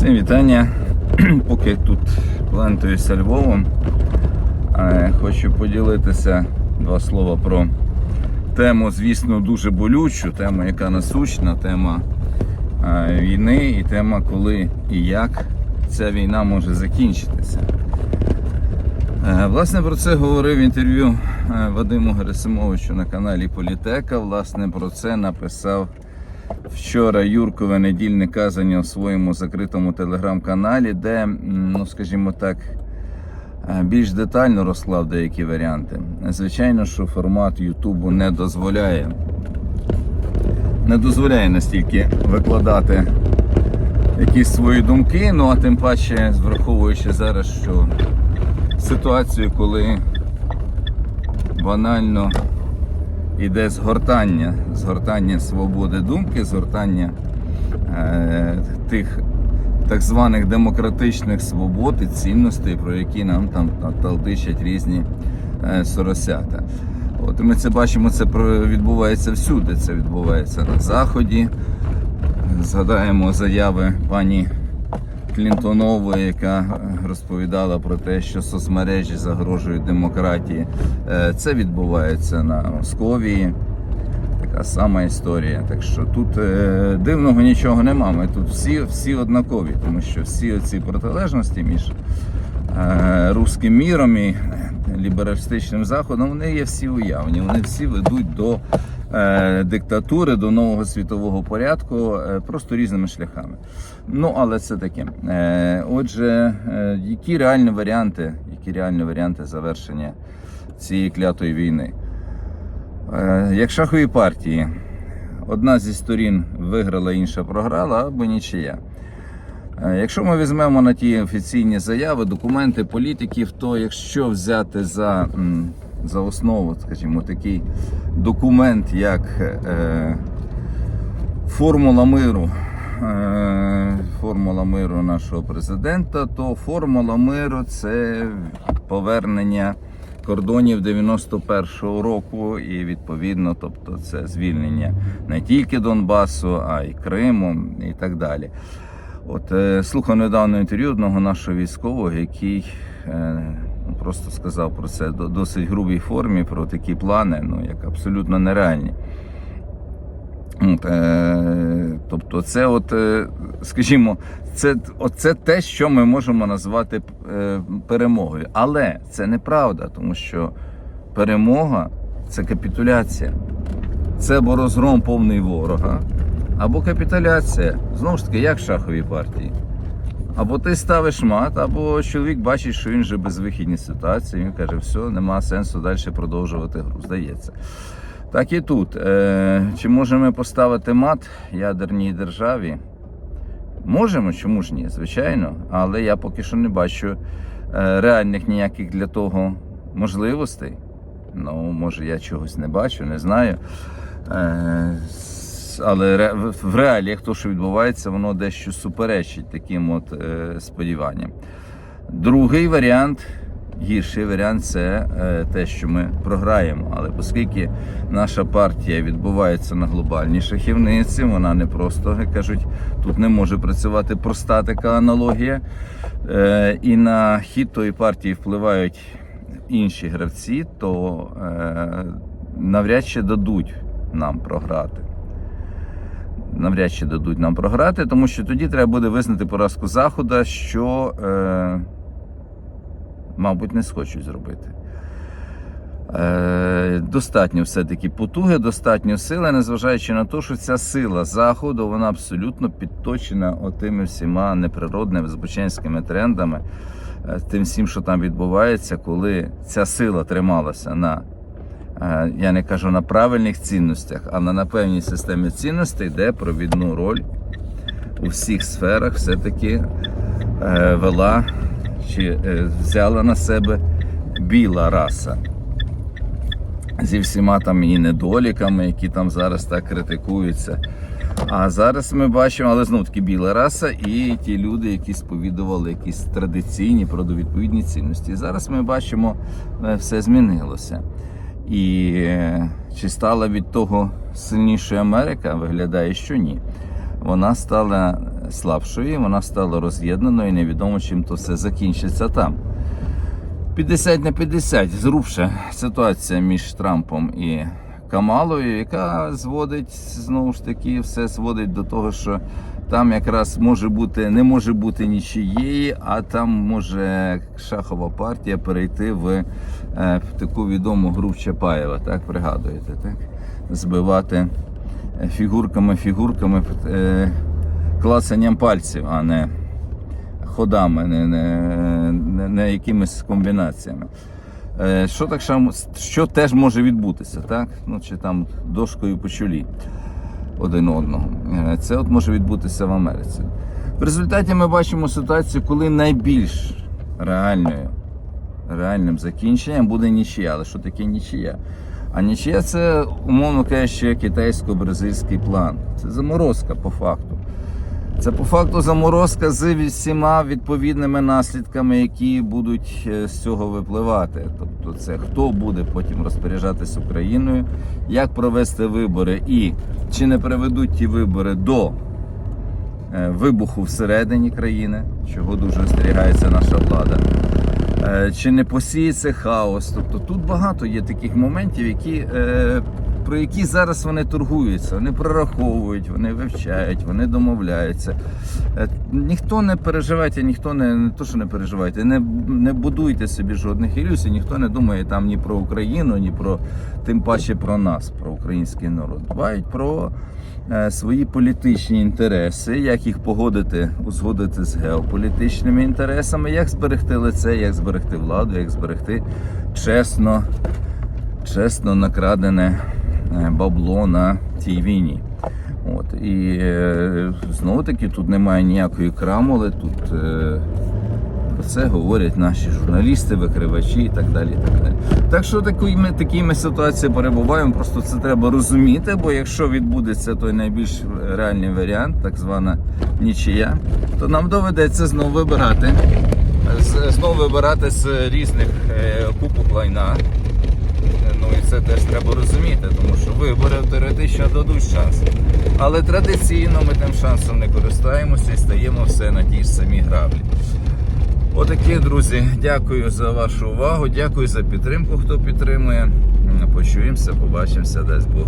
Всім вітання. Поки тут плентуюся Львовом, е, хочу поділитися два слова про тему, звісно, дуже болючу, тему, яка насущна, тема е, війни і тема, коли і як ця війна може закінчитися. Е, Власне, про це говорив в інтерв'ю Вадиму Герасимовичу на каналі Політека. Власне, про це написав вчора Юркове недільне казання у своєму закритому телеграм-каналі, де, ну скажімо так, е, більш детально розклав деякі варіанти. Звичайно, що формат Ютубу не дозволяє. Не дозволяє настільки викладати якісь свої думки, ну а тим паче, враховуючи зараз, що ситуацію, коли банально іде згортання, згортання свободи думки, згортання е, тих так званих демократичних свобод і цінностей, про які нам там талдичать різні е, соросята. От ми це бачимо, це відбувається всюди. Це відбувається на Заході. Згадаємо заяви пані Клінтонової, яка е, розповідала про те, що соцмережі загрожують демократії. Е, Це відбувається на Московії. Така сама історія. Так що тут е, дивного нічого нема. Ми тут всі, всі однакові, тому що всі ці протилежності між руським міром і лібералістичним заходом, вони є всі уявні. Вони всі ведуть до диктатури, до нового світового порядку, е, просто різними шляхами. Ну, але це таке. Е, отже, е, які реальні варіанти, які реальні варіанти завершення цієї клятої війни? Е, Як шахові партії, одна зі сторін виграла, інша програла або нічия. Е, Якщо ми візьмемо на ті офіційні заяви, документи політиків, то якщо взяти за, за основу, скажімо, такий документ, як е, формула миру, е, формула миру нашого президента, то формула миру це повернення кордонів 91-го року, і відповідно, тобто це звільнення не тільки Донбасу, а й Криму і так далі. От е, слухав недавно інтерв'ю одного нашого військового, який е, просто сказав про це до досить грубій формі, про такі плани, ну як абсолютно нереальні. От, е, тобто, це, от, е, скажімо, це, от те, що ми можемо назвати е, перемогою. Але це неправда, тому що перемога це капітуляція. Це або розгром повний ворога, або капітуляція. Знову ж таки, як в шаховій партії. Або ти ставиш мат, або чоловік бачить, що він вже в безвихідній ситуації. Він каже, все, нема сенсу далі продовжувати гру. Здається. Так і тут. Е, Чи можемо ми поставити мат ядерній державі? Можемо, чому ж ні? Звичайно. Але я поки що не бачу е, реальних ніяких для того можливостей. Ну, може, я чогось не бачу, не знаю. Але в- реаліях то, що відбувається, воно дещо суперечить таким от е, сподіванням. Другий варіант, гірший варіант це е, те, що ми програємо. Але оскільки наша партія відбувається на глобальній шахівниці, вона не просто, як кажуть, тут не може працювати проста така аналогія. Е, і на хід тої партії впливають інші гравці, то навряд чи дадуть нам програти. Навряд чи дадуть нам програти, тому що тоді треба буде визнати поразку Заходу, що, е, мабуть, не схочуть зробити. Е, достатньо все-таки потуги, достатньо сили, незважаючи на те, що ця сила Заходу вона абсолютно підточена отими всіма неприродними збоченськими трендами, е, тим всім, що там відбувається, коли ця сила трималася на я не кажу на правильних цінностях, а на, певній системі цінностей, де провідну роль у всіх сферах все-таки е, вела чи е, взяла на себе біла раса. Зі всіма там і недоліками, які там зараз так критикуються. А зараз ми бачимо, але знов таки біла раса і ті люди, які сповідували якісь традиційні продовідповідні цінності. Зараз ми бачимо, е, все змінилося. І е, чи стала від того сильнішою Америка? Виглядає, що ні. Вона стала слабшою, вона стала роз'єднаною, і невідомо, чим то все закінчиться там. 50 на 50 зрубша ситуація між Трампом і Камалою, яка зводить знову ж таки, все зводить до того, що там якраз може бути, не може бути нічиєї, а там може шахова партія перейти в, е, в таку відому гру Чапаєва, так пригадуєте, так? Збивати е, фігурками, фігурками, е, клацанням пальців, а не ходами, не, не, не, якимись комбінаціями. Що так що теж може відбутися, так? Ну, чи там дошкою по чолі один одного. Е, Це от може відбутися в Америці. В результаті ми бачимо ситуацію, коли найбільш реальною, реальним закінченням буде нічия. Але що таке нічия? А нічия це, умовно кажучи, китайсько-бразильський план. Це заморозка по факту. Це по факту заморозка з всіма відповідними наслідками, які будуть е, з цього випливати. Тобто, це хто буде потім розпоряджатись Україною, як провести вибори і чи не приведуть ті вибори до е, вибуху всередині країни, чого дуже остерігається наша влада. Е, Чи не посіється хаос? Тобто тут багато є таких моментів, які, про які зараз вони торгуються, вони прораховують, вони вивчають, вони домовляються. Е, Ніхто не переживайте, ніхто не, не то, що не переживайте, не, не будуйте собі жодних ілюзій, ніхто не думає там ні про Україну, ні про тим паче про нас, про український народ. Дбають про е, свої політичні інтереси, як їх погодити, узгодити з геополітичними інтересами, як зберегти лице, як зберегти владу, як зберегти чесно, чесно накрадене бабло на тій війні. От і е, знову таки тут немає ніякої крамоли. Тут е, про це говорять наші журналісти, викривачі і так далі. Так далі. Так що такі ми, такі ми ситуації перебуваємо. Просто це треба розуміти, бо якщо відбудеться той найбільш реальний варіант, так звана нічия, то нам доведеться знову вибирати. Знову вибирати з різних е, купок лайна. Це теж треба розуміти, тому що вибори теоретично дадуть шанс. Але традиційно ми тим шансом не користаємося і стаємо все на ті ж самі граблі. Отакі, друзі, дякую за вашу увагу, дякую за підтримку, хто підтримує. Почуємося, побачимося, дасть Бог.